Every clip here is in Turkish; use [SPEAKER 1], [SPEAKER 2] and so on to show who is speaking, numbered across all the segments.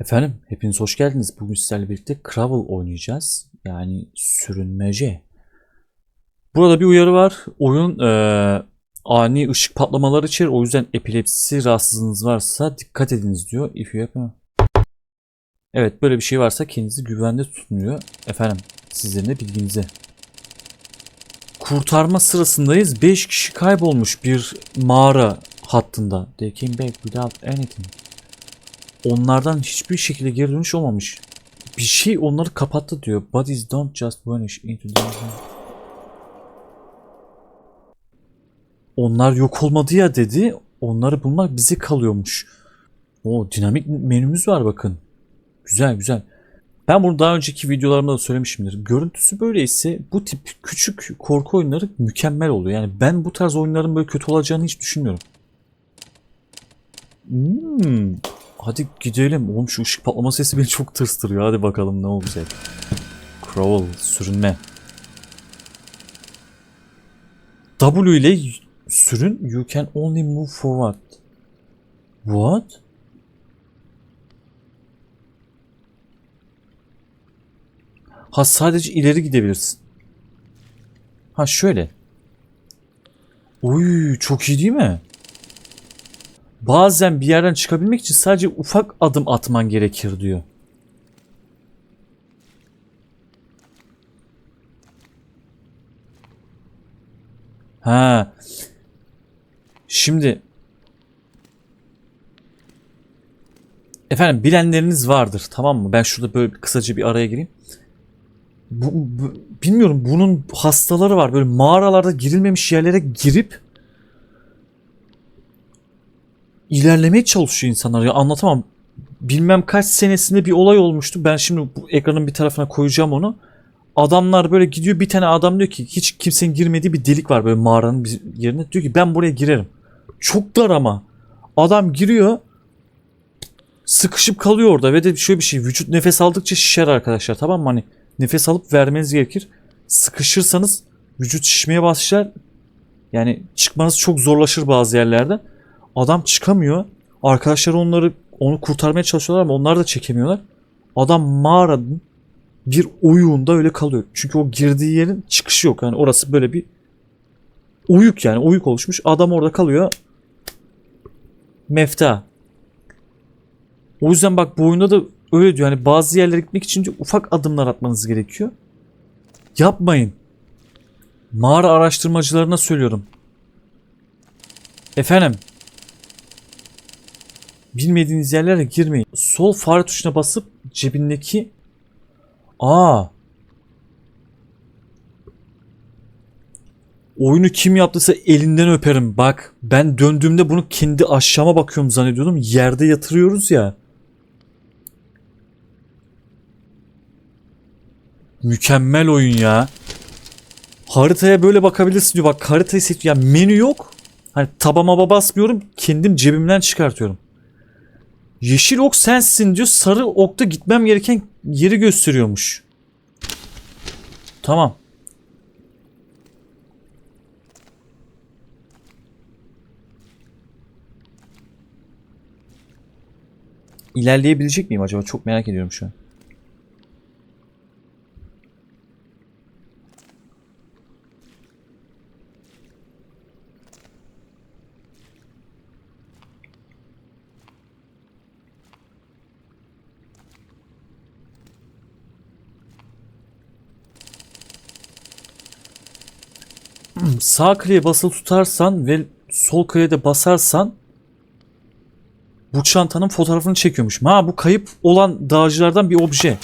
[SPEAKER 1] Efendim, hepiniz hoş geldiniz. Bugün sizlerle birlikte Cravel oynayacağız. Yani sürünmece. Burada bir uyarı var. Oyun eee, ani ışık patlamaları içerir. O yüzden epilepsi rahatsızlığınız varsa dikkat ediniz diyor. If you have... Evet, böyle bir şey varsa kendinizi güvende tutun diyor. Efendim, sizlerin de bilginize. Kurtarma sırasındayız. 5 kişi kaybolmuş bir mağara hattında. They came back without anything. Onlardan hiçbir şekilde geri dönüş olmamış. Bir şey onları kapattı diyor. Bodies don't just vanish into the... Onlar yok olmadı ya dedi. Onları bulmak bize kalıyormuş. O dinamik menümüz var bakın. Güzel güzel. Ben bunu daha önceki videolarımda da söylemişimdir. Görüntüsü böyleyse bu tip küçük korku oyunları mükemmel oluyor. Yani ben bu tarz oyunların böyle kötü olacağını hiç düşünmüyorum. Hmm, Hadi gidelim. Oğlum şu ışık patlama sesi beni çok tırstırıyor. Hadi bakalım ne olacak. Crawl, sürünme. W ile sürün. You can only move forward. What? Ha sadece ileri gidebilirsin. Ha şöyle. Uy çok iyi değil mi? Bazen bir yerden çıkabilmek için sadece ufak adım atman gerekir diyor. Ha. Şimdi Efendim bilenleriniz vardır tamam mı? Ben şurada böyle kısaca bir araya gireyim. Bu, bu- bilmiyorum bunun hastaları var. Böyle mağaralarda girilmemiş yerlere girip ilerlemeye çalışıyor insanlar ya anlatamam. Bilmem kaç senesinde bir olay olmuştu. Ben şimdi bu ekranın bir tarafına koyacağım onu. Adamlar böyle gidiyor bir tane adam diyor ki hiç kimsenin girmediği bir delik var böyle mağaranın bir yerine. Diyor ki ben buraya girerim. Çok dar ama. Adam giriyor. Sıkışıp kalıyor orada ve de şöyle bir şey vücut nefes aldıkça şişer arkadaşlar tamam mı? Hani nefes alıp vermeniz gerekir. Sıkışırsanız vücut şişmeye başlar. Yani çıkmanız çok zorlaşır bazı yerlerden. Adam çıkamıyor. Arkadaşlar onları onu kurtarmaya çalışıyorlar ama onlar da çekemiyorlar. Adam mağaranın bir oyuğunda öyle kalıyor. Çünkü o girdiği yerin çıkışı yok. Yani orası böyle bir uyuk yani uyuk oluşmuş. Adam orada kalıyor. Mefta. O yüzden bak bu oyunda da öyle diyor. Yani bazı yerlere gitmek için de ufak adımlar atmanız gerekiyor. Yapmayın. Mağara araştırmacılarına söylüyorum. Efendim Bilmediğiniz yerlere girmeyin. Sol fare tuşuna basıp cebindeki Aa. Oyunu kim yaptıysa elinden öperim. Bak ben döndüğümde bunu kendi aşağıma bakıyorum zannediyordum. Yerde yatırıyoruz ya. Mükemmel oyun ya. Haritaya böyle bakabilirsin diyor. Bak haritayı seçiyor. Ya menü yok. Hani tabama basmıyorum. Kendim cebimden çıkartıyorum. Yeşil ok sensin diyor. Sarı okta gitmem gereken yeri gösteriyormuş. Tamam. İlerleyebilecek miyim acaba? Çok merak ediyorum şu an. Sağ kliğe basılı tutarsan ve sol kliğe de basarsan bu çantanın fotoğrafını çekiyormuş. Ha bu kayıp olan dağcılardan bir obje.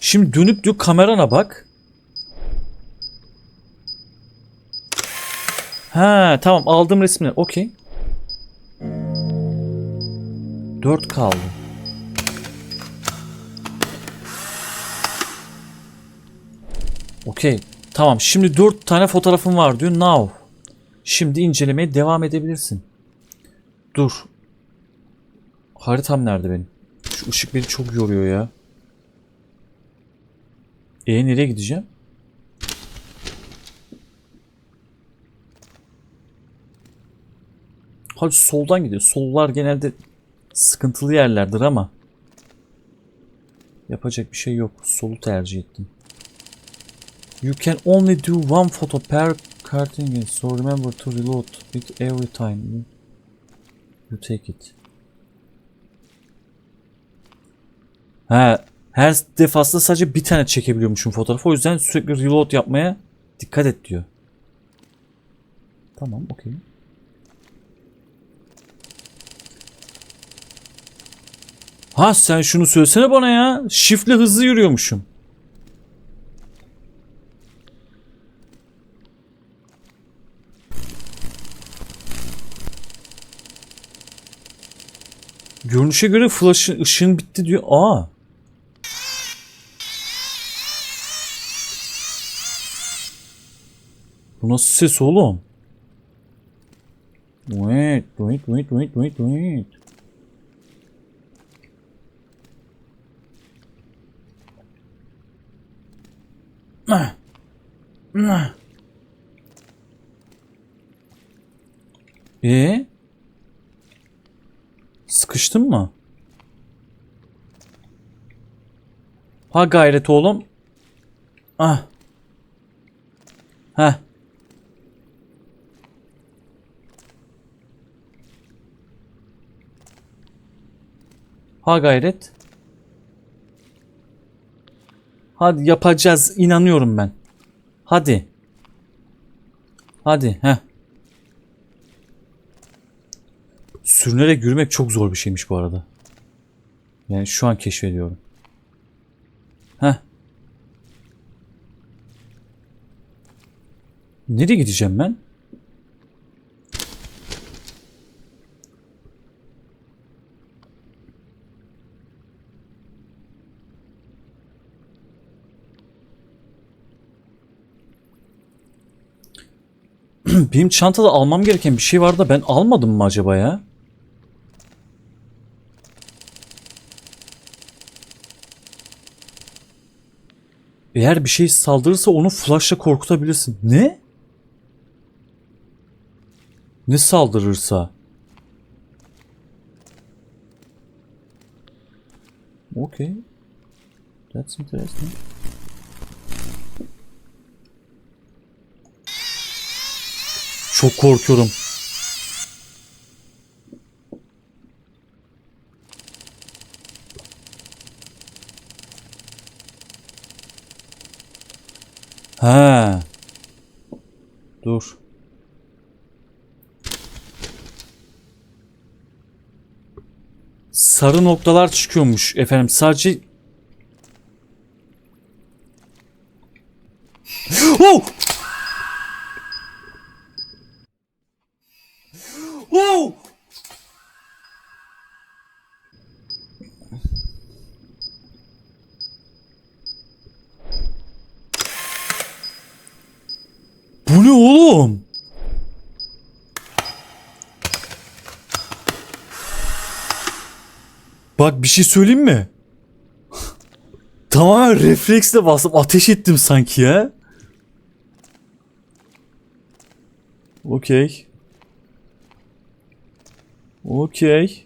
[SPEAKER 1] Şimdi dönüp diyor kamerana bak. Ha tamam aldım resmini. Okey. 4 kaldı. Okey. Tamam. Şimdi 4 tane fotoğrafım var diyor. Now. Şimdi incelemeye devam edebilirsin. Dur. Haritam nerede benim? Şu ışık beni çok yoruyor ya. E nereye gideceğim? Hadi soldan gidiyor. Sollar genelde sıkıntılı yerlerdir ama yapacak bir şey yok. Solu tercih ettim. You can only do one photo per cartridge, so remember to reload it every time you, take it. Ha, her defasında sadece bir tane çekebiliyormuşum fotoğrafı. O yüzden sürekli reload yapmaya dikkat et diyor. Tamam, okey. Ha sen şunu söylesene bana ya. Shift'le hızlı yürüyormuşum. Görünüşe göre flash'ın ışığın bitti diyor. Aa. Bu nasıl ses oğlum? Wait, wait, wait, wait, wait, wait. E Sıkıştın mı? Ha gayret oğlum. Ah. Heh. Ha gayret. Hadi yapacağız. inanıyorum ben. Hadi. Hadi. Heh. Sürünerek yürümek çok zor bir şeymiş bu arada. Yani şu an keşfediyorum. Heh. Nereye gideceğim ben? Benim çantada almam gereken bir şey var da ben almadım mı acaba ya? Eğer bir şey saldırırsa onu flashla korkutabilirsin. Ne? Ne saldırırsa? Okay. That's interesting. Çok korkuyorum. Ha. Dur. Sarı noktalar çıkıyormuş efendim. Sadece Oh! Oh! Bu ne oğlum? Bak bir şey söyleyeyim mi? Tamamen refleksle bastım. Ateş ettim sanki ya. Okey. Okey.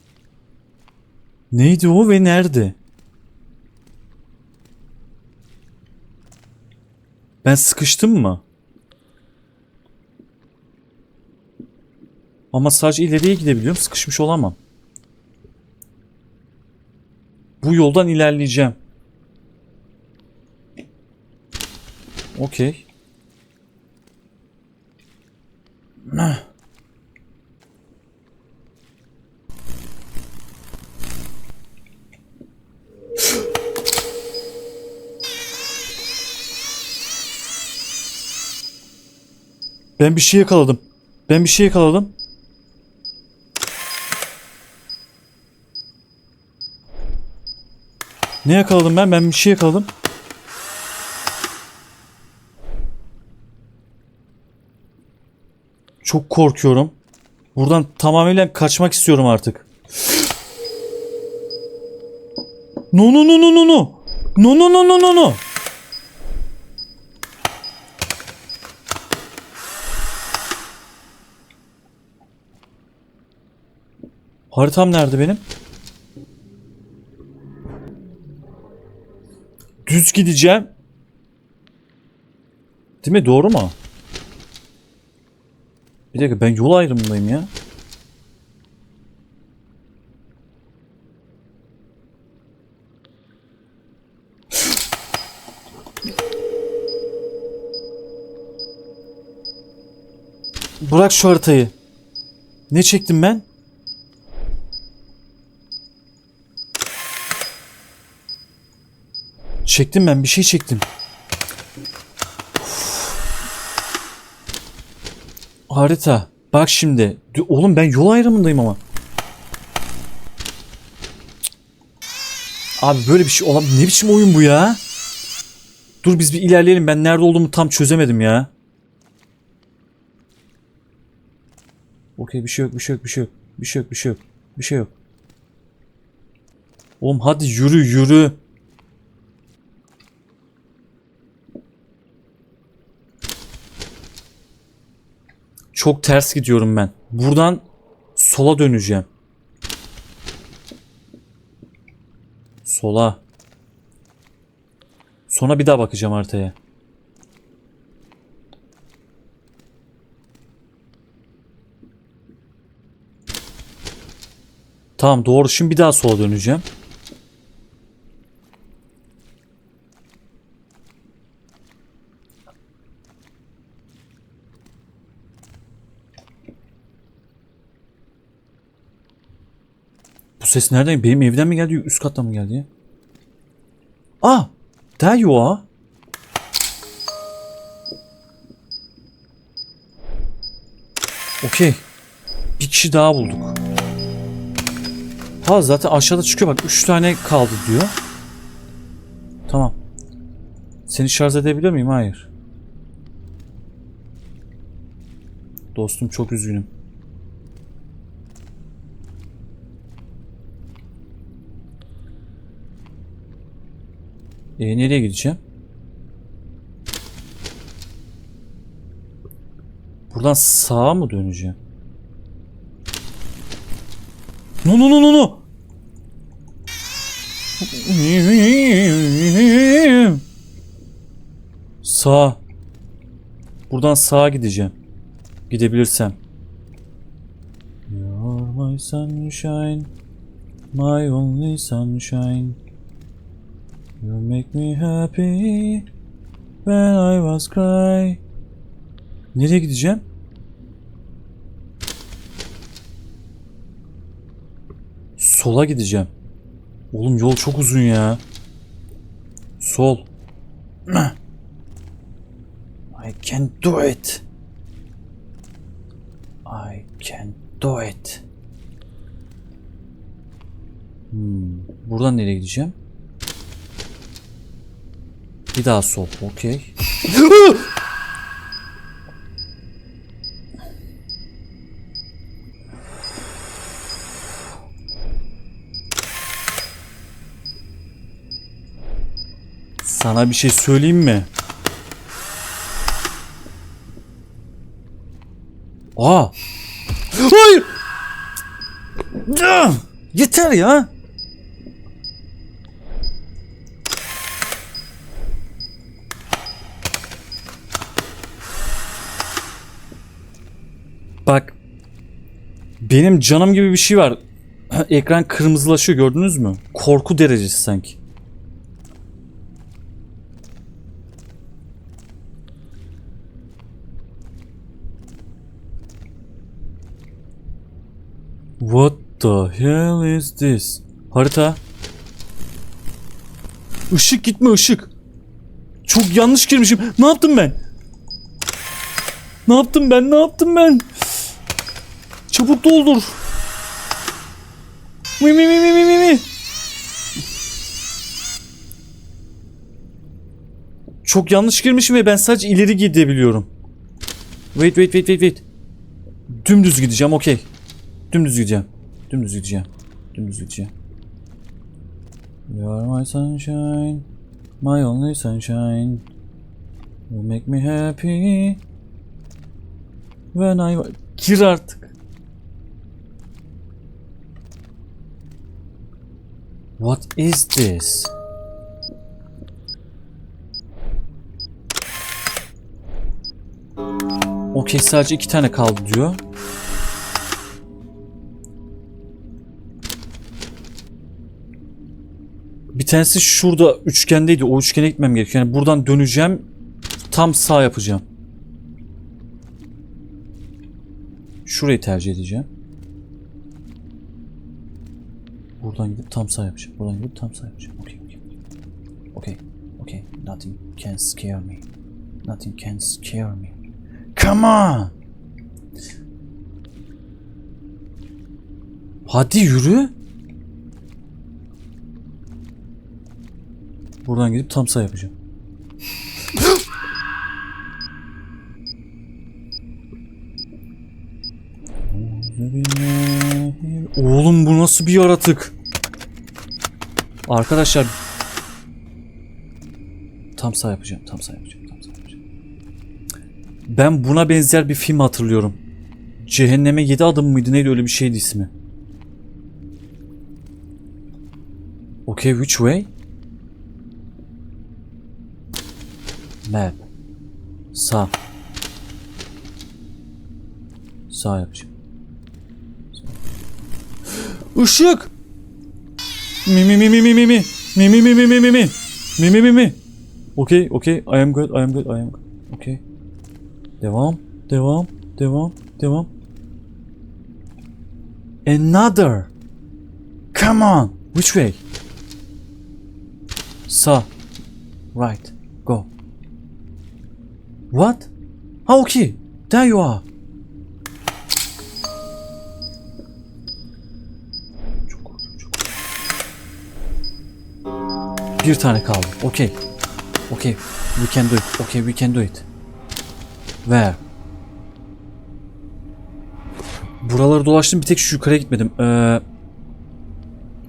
[SPEAKER 1] Neydi o ve nerede? Ben sıkıştım mı? Ama sadece ileriye gidebiliyorum. Sıkışmış olamam. Bu yoldan ilerleyeceğim. Okey. Ben bir şey yakaladım. Ben bir şey yakaladım. Ne yakaladım ben? Ben bir şey yakaladım. Çok korkuyorum. Buradan tamamıyla kaçmak istiyorum artık. No no no no no no. No no no no no no. Haritam nerede benim? Düz gideceğim. Değil mi? Doğru mu? Bir dakika ben yol ayrımındayım ya. Bırak şu haritayı. Ne çektim ben? Çektim ben bir şey çektim. Harita. Bak şimdi. Oğlum ben yol ayrımındayım ama. Abi böyle bir şey olam. Ne biçim oyun bu ya? Dur biz bir ilerleyelim. Ben nerede olduğumu tam çözemedim ya. Okey bir şey yok bir şey yok bir şey yok. Bir şey yok bir şey yok. Bir şey yok. Oğlum hadi yürü yürü. Çok ters gidiyorum ben. Buradan sola döneceğim. Sola. Sonra bir daha bakacağım haritaya. Tamam doğru. Şimdi bir daha sola döneceğim. Ses nereden? Benim evden mi geldi? Üst kattan mı geldi? Ah! There you are. Okey. Bir kişi daha bulduk. Ha zaten aşağıda çıkıyor bak 3 tane kaldı diyor. Tamam. Seni şarj edebilir miyim? Hayır. Dostum çok üzgünüm. E nereye gideceğim? Buradan sağa mı döneceğim? No no no no no. Sağ. Buradan sağa gideceğim. Gidebilirsem. You're my sunshine. My only sunshine. You make me happy. When I was cry. Nereye gideceğim? Sola gideceğim. Oğlum yol çok uzun ya. Sol. I can do it. I can do it. Hmm. Buradan nereye gideceğim? Bir daha sol. Okey. Sana bir şey söyleyeyim mi? Aa! Hayır! Yeter ya! Bak. Benim canım gibi bir şey var. Ekran kırmızılaşıyor gördünüz mü? Korku derecesi sanki. What the hell is this? Harita. Işık gitme ışık. Çok yanlış girmişim. Ne yaptım ben? Ne yaptım ben? Ne yaptım ben? Çabuk doldur. Mi mi mi mi mi mi mi. Çok yanlış girmişim ve ben sadece ileri gidebiliyorum. Wait wait wait wait wait. Dümdüz gideceğim okey. Dümdüz gideceğim. Dümdüz gideceğim. Dümdüz gideceğim. You are my sunshine. My only sunshine. You make me happy. When I... Gir artık. What is this? Okey sadece iki tane kaldı diyor. Bir tanesi şurada üçgendeydi. O üçgene gitmem gerekiyor. Yani buradan döneceğim. Tam sağ yapacağım. Şurayı tercih edeceğim. Buradan gidip tam sağ yapacağım. Buradan gidip tam sağ yapacağım. Okay, okay. Okay, okay. Nothing can scare me. Nothing can scare me. Come on! Hadi yürü. Buradan gidip tam sağ yapacağım. Oğlum bu nasıl bir yaratık? Arkadaşlar tam sağ yapacağım, tam sağ yapacağım, tam sağ yapacağım. Ben buna benzer bir film hatırlıyorum. Cehenneme 7 adım mıydı neydi öyle bir şeydi ismi. Okay, which way? Map. Sağ. Sağ yapacağım. Işık. Mi mi mi mi mi mi mi. Mi mi mi mi mi mi mi. Mi mi mi mi. Okay, okay. I am good. I am good. I am good. Okay. Devam. Devam. Devam. Devam. Another. Come on. Which way? Sağ. Right. Go. What? Ha okay. There you are. Bir tane kaldı. Okay. Okay. We can do it. Okay, we can do it. Where? Buraları dolaştım bir tek şu yukarıya gitmedim. Ee,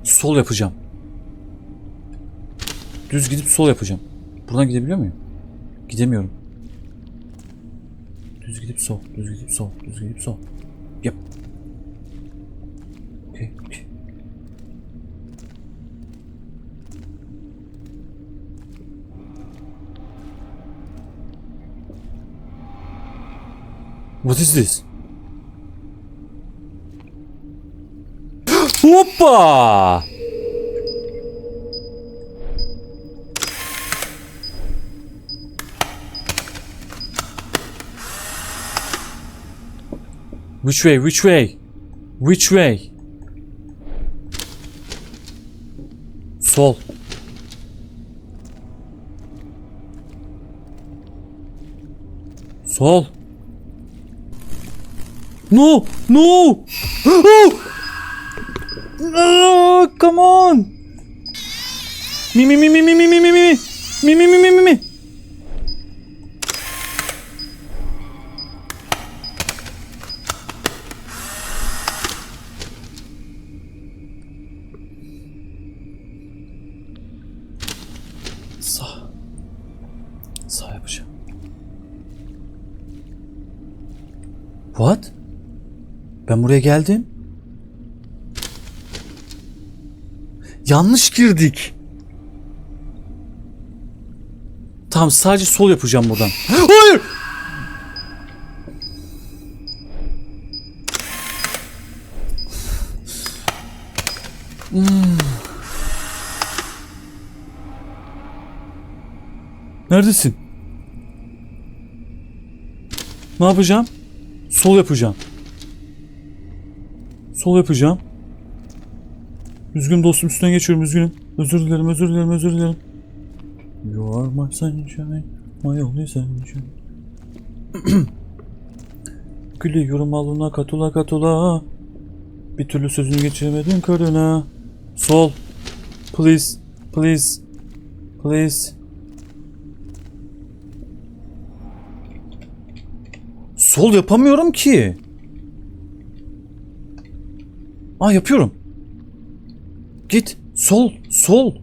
[SPEAKER 1] sol yapacağım. Düz gidip sol yapacağım. Buradan gidebiliyor muyum? Gidemiyorum. Düz gidip sol, düz gidip sol, düz gidip sol. Yap. What is this? Hoppa! Which way? Which way? Which way? Sol. Sol. No! No! Oh! No! Come on! Mi mi mi mi mi mi mi mi mi mi mi mi mi mi mi Ben buraya geldim. Yanlış girdik. Tamam sadece sol yapacağım buradan. Hayır! Hmm. Neredesin? Ne yapacağım? Sol yapacağım. Sol yapacağım. Üzgün dostum üstüne geçiyorum üzgünüm. Özür dilerim özür dilerim özür dilerim. You are my sunshine, my only sunshine. Gülüyorum alına katula katula. Bir türlü sözünü geçiremedin karına. Sol. Please. Please. Please. Sol yapamıyorum ki. Aa yapıyorum. Git. Sol. Sol.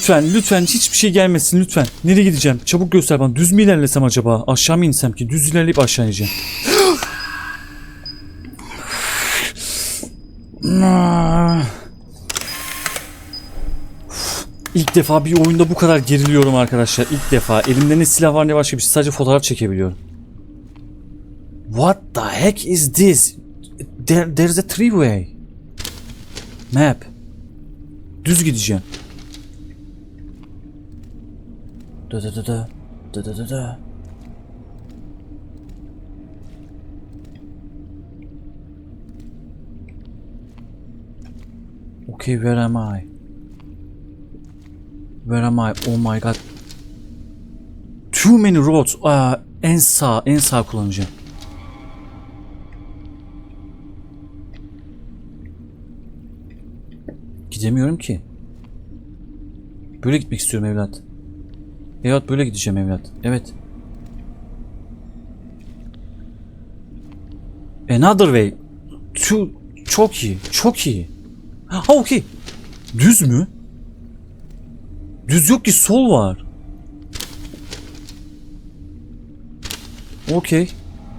[SPEAKER 1] Lütfen lütfen hiçbir şey gelmesin lütfen. Nereye gideceğim? Çabuk göster bana. Düz mü ilerlesem acaba? Aşağı mı insem ki? Düz ilerleyip aşağı ineceğim. İlk defa bir oyunda bu kadar geriliyorum arkadaşlar. İlk defa. Elimde ne silah var ne başka bir şey. Sadece fotoğraf çekebiliyorum. What the heck is this? There, there's a three way. Map. Düz gideceğim. Da da da da. Da da da da. Okay, where am I? Where am I? Oh my god. Too many roads. Aa, en sağ, en sağ kullanacağım. Gidemiyorum ki. Böyle gitmek istiyorum evlat. Evet böyle gideceğim evlat. Evet. Another way. Two, çok iyi. Çok iyi. Ha okey. Düz mü? Düz yok ki sol var. Okay.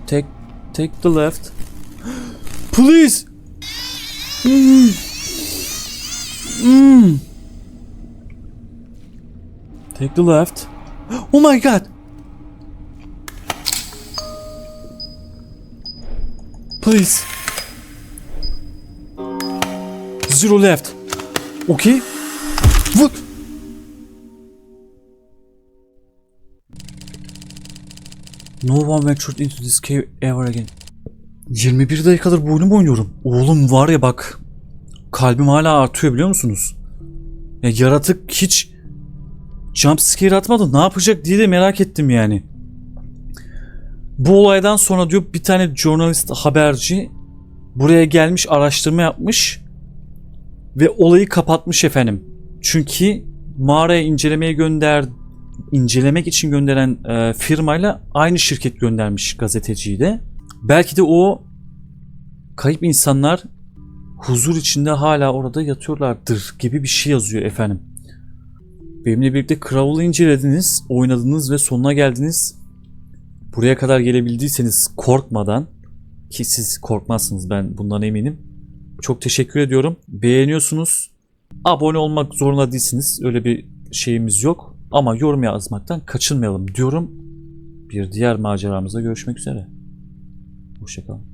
[SPEAKER 1] Take take the left. Please. Hmm. Hmm. Take the left. Oh my god. Please. Zero left. Okay. Look. No one ventured into this cave ever again. 21 dakikadır bu oyunu oynuyorum? Oğlum var ya bak. Kalbim hala artıyor biliyor musunuz? Ya yaratık hiç jump scare atmadı. Ne yapacak diye de merak ettim yani. Bu olaydan sonra diyor bir tane journalist haberci buraya gelmiş araştırma yapmış ve olayı kapatmış efendim. Çünkü mağaraya incelemeye gönder incelemek için gönderen e, firmayla aynı şirket göndermiş gazeteciyi de. Belki de o kayıp insanlar huzur içinde hala orada yatıyorlardır gibi bir şey yazıyor efendim. Benimle birlikte Crawl'ı incelediniz, oynadınız ve sonuna geldiniz. Buraya kadar gelebildiyseniz korkmadan ki siz korkmazsınız ben bundan eminim. Çok teşekkür ediyorum. Beğeniyorsunuz. Abone olmak zorunda değilsiniz. Öyle bir şeyimiz yok. Ama yorum yazmaktan kaçınmayalım diyorum. Bir diğer maceramızda görüşmek üzere. Hoşçakalın.